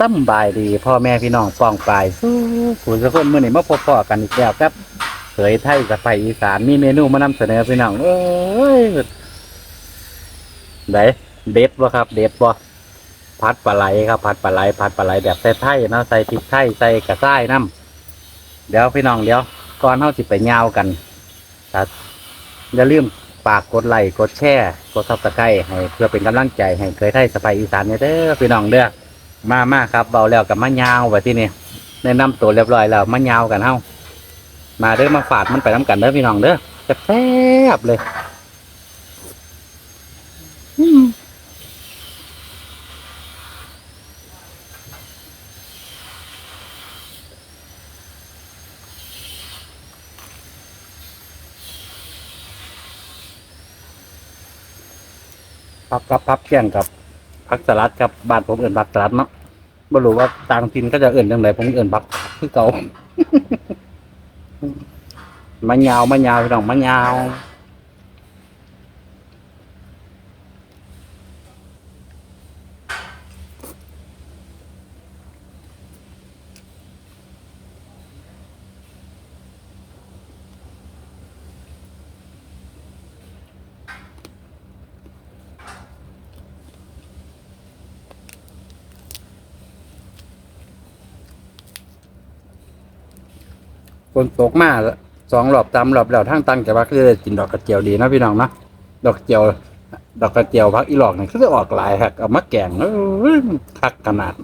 สำบายดีพ่อแม่พี่น้องป้องปลายสู้ผู้สักคนมื่อนี้มาพบพ่อกันอีกแล้วครับเผยไทยสไปอีสานมีเมนูมานำเสนอพี่น้องเอ้ยไดเด็ดบ่ครับ เด็ดบ่พัดปลาไหลครับพัดปลาไหลพัดปลาไหลแบบไทยเนาะใส่พริกไทยใส่กระซ้ายน้ำเดี๋ยวพี่น้องเดี๋ยวก่อนเฮาสิไปยาวกันถ้าอย่าลืมฝากกดไลค์กดแชร์กดซับสไครต์ให้เพื่อเป็นกำลังใจให้เคยไทยสไปอีสานเนี่ยเด้อพี่น้องเด้อ มามาครับเบาแล้วกับมะยาวแบบที่นี่แนะนำตัวเรียบร้อยแล้วมะยาวกันเฮ้ามาเด้อมาฝาดมันไปน้ำกันเด้อพี่น้องเด้อจะแซ่บเลยพับกับพับเคี่ยงกับผักสลัดกับบ้านผมเอื่นผักสลัดเนาะ ไม่รู้ว่าต่างถิ่นก็จะเอื่นจังไงผมเอื่นบักคือเก่ามะยาวมะยาวพี่น้องมะยาว คนตกมาสองรอบตามรอบแล้วทั้งตังแต่ว่าคือได้กินดอกกระเจียวดีนะพี่น้องนะดอกกระเจียว ดอกกระเจียวพักอีหลอกนี่คือจะออกหลายครับเอามาแกงเออคักขนาด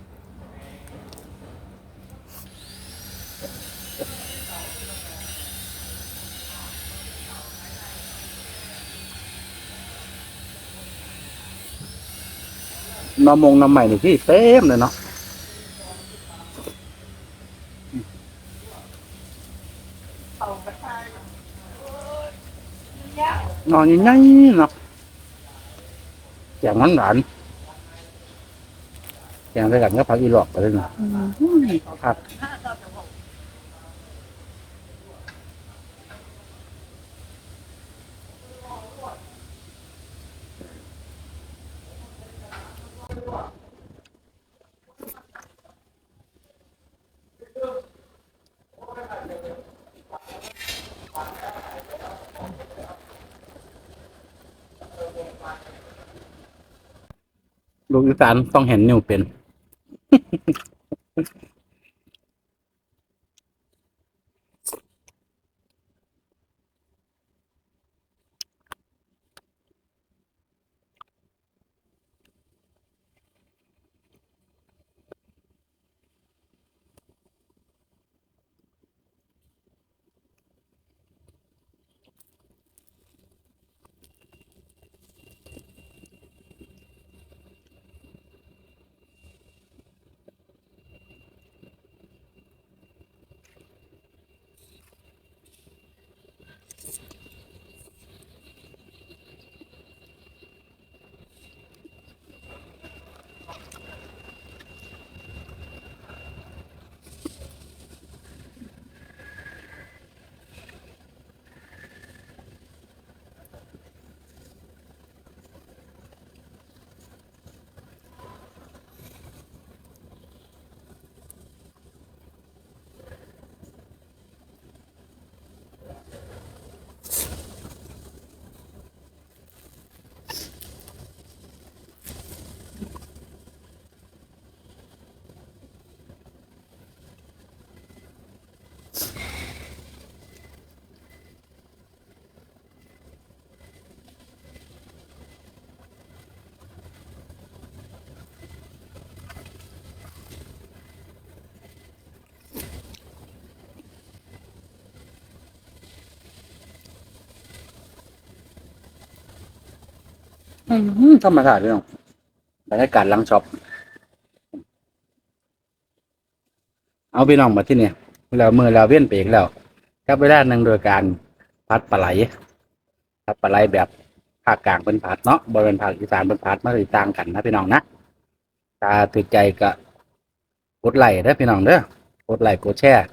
น้ำมงน้ำใหม่นี่พี่เต็มเลยเนาะ นอนยังไงเนาะแกงมันหวานแกงด้วยกันก็พักอีหลอกไปเลยเนาะครับ ลูกอีสานต้องเห็นนิวเป็น ธรรมชาติพี่น้องบรรยากาศหลังช็อป เอาพี่น้องมาที่นี่ยแล้วมือแล้วเวียนไปอีกแล้วกับเวลาหนึ่งโดยการพัดปลาไหลพัดปลาไหลแบบภาคกลางเป็นผัดเนาะบริเวณภาคอีสานเป็นผัดมาติดต่างกันนะพี่น้องนะถ้าถือใจก็กดไลค์เด้อพี่น้องเด้อกดไลค์กดแชร์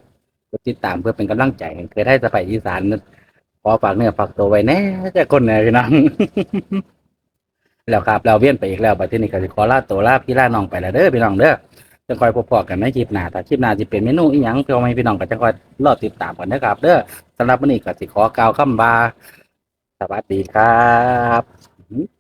กดติดตามเพื่อเป็นกำลังใจเคยได้สไปอีสานขอฝากเนื้อฝากตัวไว้แน่จะคนไหนพี่น้อง แล้วครับเราเวียนไปอีกแล้วไปที่นี่ก็สิขอลาตัวลาพี่ลาน้องไปแล้วเด้อพี่น้องเด้อจะคอยพบพอกันในคลิปหน้าถ้าคลิปหน้าจะเป็นเมนูอีหยังพี่น้องพี่น้องก็จะคอยรอติดตามกันนะครับ เด้อสำหรับวันนี้ก็สิขอกล่าวคำบาสวัสดีครับ